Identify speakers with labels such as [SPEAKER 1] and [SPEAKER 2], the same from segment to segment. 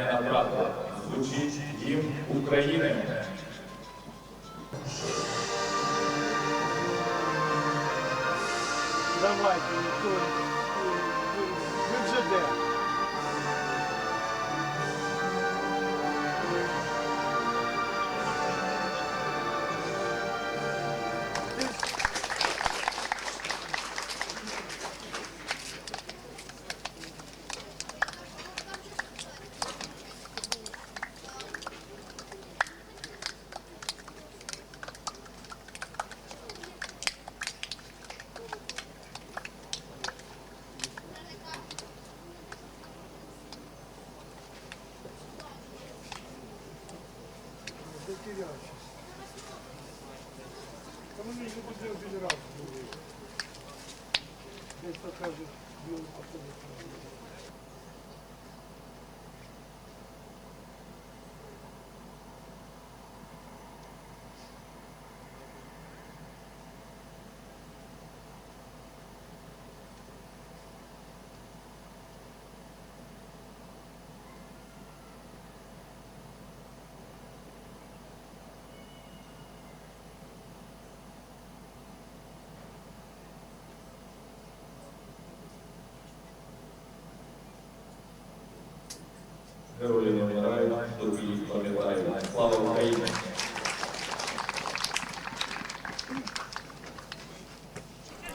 [SPEAKER 1] Рівняння. Звучить гімн України.
[SPEAKER 2] Давайте, ви вже де? Та вони ж буде один раз були. Десь покажуть білу автобус.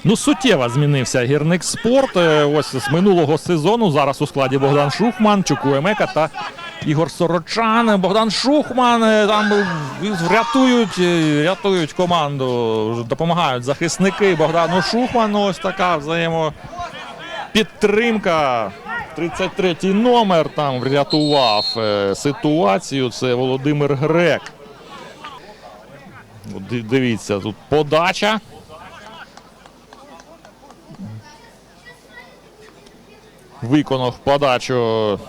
[SPEAKER 3] Ну, суттєво змінився гірник спорт. Е, Ось з минулого сезону. Зараз у складі Богдан Шухман, Чукуемека та Ігор Сорочан. Богдан Шухман е, там е, рятують, е, рятують команду, допомагають захисники Богдану Шухману. Ось така взаємопідтримка. 33-й номер там врятував ситуацію. Це Володимир Грек. Дивіться, тут подача. Виконав подачу.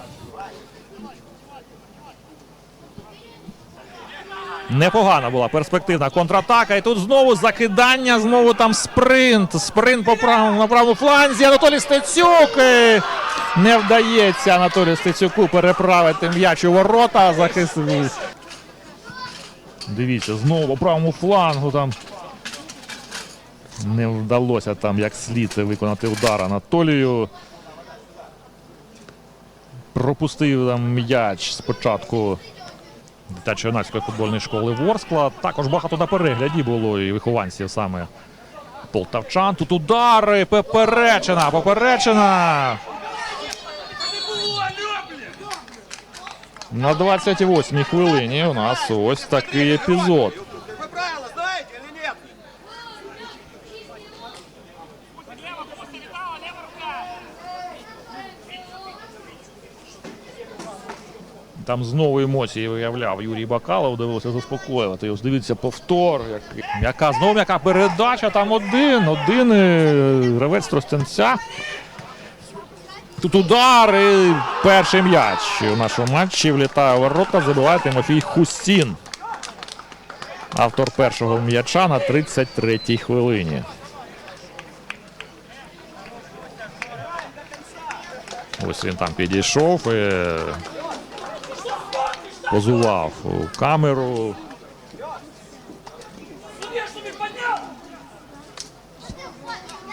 [SPEAKER 3] Непогана була перспективна контратака. І тут знову закидання, знову там спринт. Спринт по правому на правому фланзі. Анатолій Стецюк. Не вдається Анатолію Стецюку переправити м'яч у ворота. Захисник. Дивіться, знову по правому флангу там. Не вдалося там як слід виконати удар Анатолію пропустив там м'яч спочатку дитячо-юнацької футбольної школи Ворскла. Також багато на перегляді було і вихованців саме полтавчан. Тут удари, поперечена, поперечена. На 28-й хвилині у нас ось такий епізод. Там знову емоції виявляв Юрій Бакалов, довелося заспокоювати. Ось дивіться повтор. Як... М'яка, знову м'яка передача, там один, один е, гравець Тростянця. Тут удар і перший м'яч у нашому матчі влітає ворота, забиває Тимофій Хустін. Автор першого м'яча на 33-й хвилині. Ось він там підійшов і позував камеру.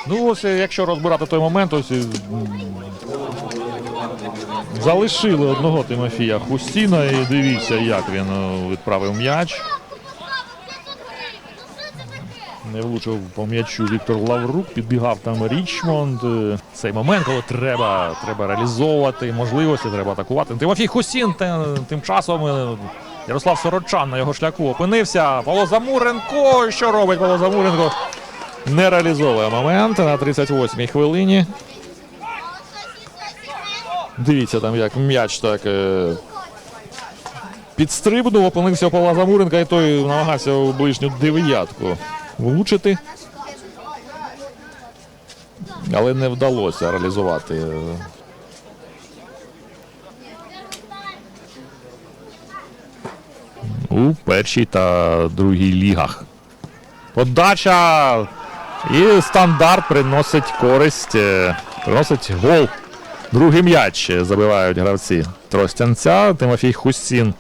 [SPEAKER 3] Ну, ось якщо розбирати той момент, ось залишили одного Тимофія Хустіна і дивіться, як він е, відправив м'яч. Не влучив по м'ячу Віктор Лаврук, підбігав там Річмонд. Е, Цей момент, коли треба, треба реалізовувати можливості, треба атакувати. Тимофій Хусін тим часом е, Ярослав Сорочан на його шляху опинився. Павло Замуренко. Що робить Павло Замуренко? Не реалізовує момент на 38-й хвилині. Дивіться там, як м'яч так. е, Підстрибнув, опинився Павла Замуренка, і той намагався у ближню дев'ятку влучити. Але не вдалося реалізувати. е, У першій та другій лігах. Подача і стандарт приносить користь, е, приносить гол Другий м'яч забивають гравці Тростянця. Тимофій Хустін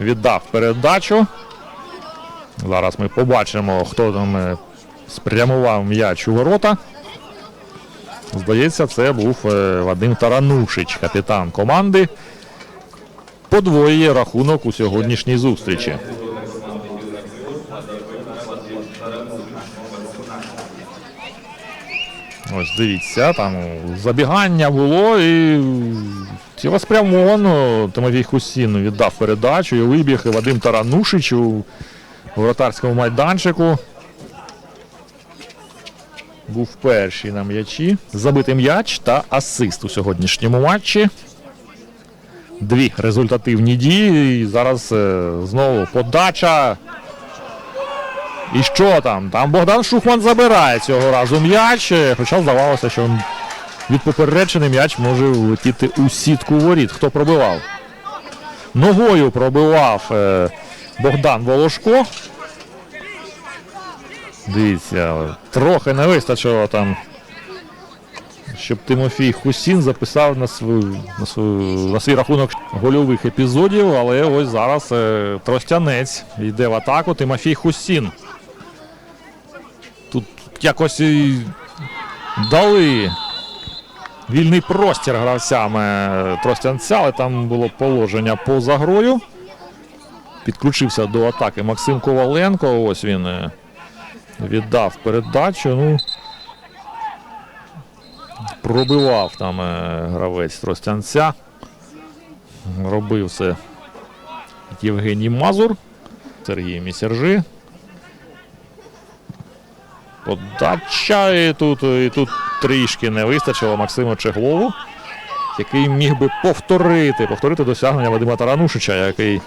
[SPEAKER 3] віддав передачу. Зараз ми побачимо, хто там е, спрямував м'яч у ворота. Здається, це був е, Вадим Таранушич, капітан команди. Подвоює рахунок у сьогоднішній зустрічі. Ось дивіться, там забігання було і цілеспрямовано Тимофій Хусін віддав передачу і вибіг і Вадим Таранушич у воротарському майданчику. Був перший на м'ячі. Забитий м'яч та асист у сьогоднішньому матчі. Дві результативні дії. І зараз е, знову подача. І що там? Там Богдан Шухман забирає цього разу м'яч. е, Хоча здавалося, що від попереджений м'яч може влетіти у сітку воріт. Хто пробивав? Ногою пробивав е, Богдан Волошко. Дивіться, трохи не вистачило там, щоб Тимофій Хусін записав на, свою, на, свою, на свій рахунок гольових епізодів, але ось зараз е, Тростянець йде в атаку. Тимофій Хусін. Тут якось і дали вільний простір гравцям е, Тростянця, але там було положення поза грою. Підключився до атаки Максим Коваленко. Ось він е, віддав передачу. Ну, пробивав там е, гравець Тростянця. Робив це Євгеній Мазур, Сергій Місержи. Подача і тут, і тут трішки не вистачило Максиму Чеглову, який міг би повторити, повторити досягнення Вадима Таранушича, який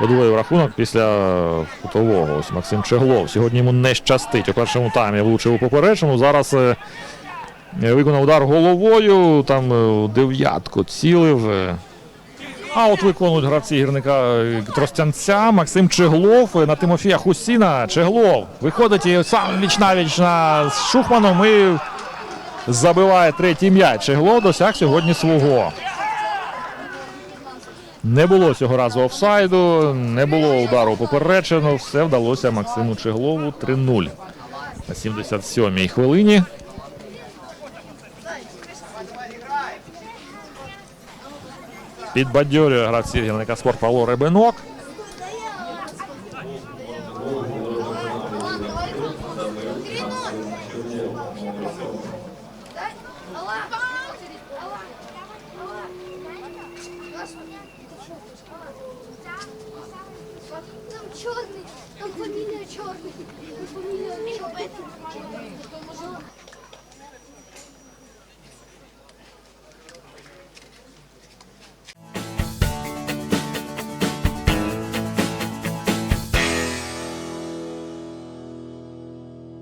[SPEAKER 3] подвоїв рахунок після кутового. Ось Максим Чеглов. Сьогодні йому не щастить. У першому таймі влучив у поперечному. Зараз е, виконав удар головою, там е, дев'ятку цілив. е. А от виконують гравці гірника Тростянця. Максим Чеглов на Тимофія Хусіна. Чеглов виходить і сам віч з Шухманом і забиває третій м'яч. Чеглов досяг сьогодні свого. Не було цього разу офсайду, не було удару попереджено. Все вдалося Максиму Чеглову 3-0 на 77-й хвилині. Підбадьорює гравців гірника спорт Павло Ребенок.
[SPEAKER 4] Там черный, там фамилия черный, там фамилия черный.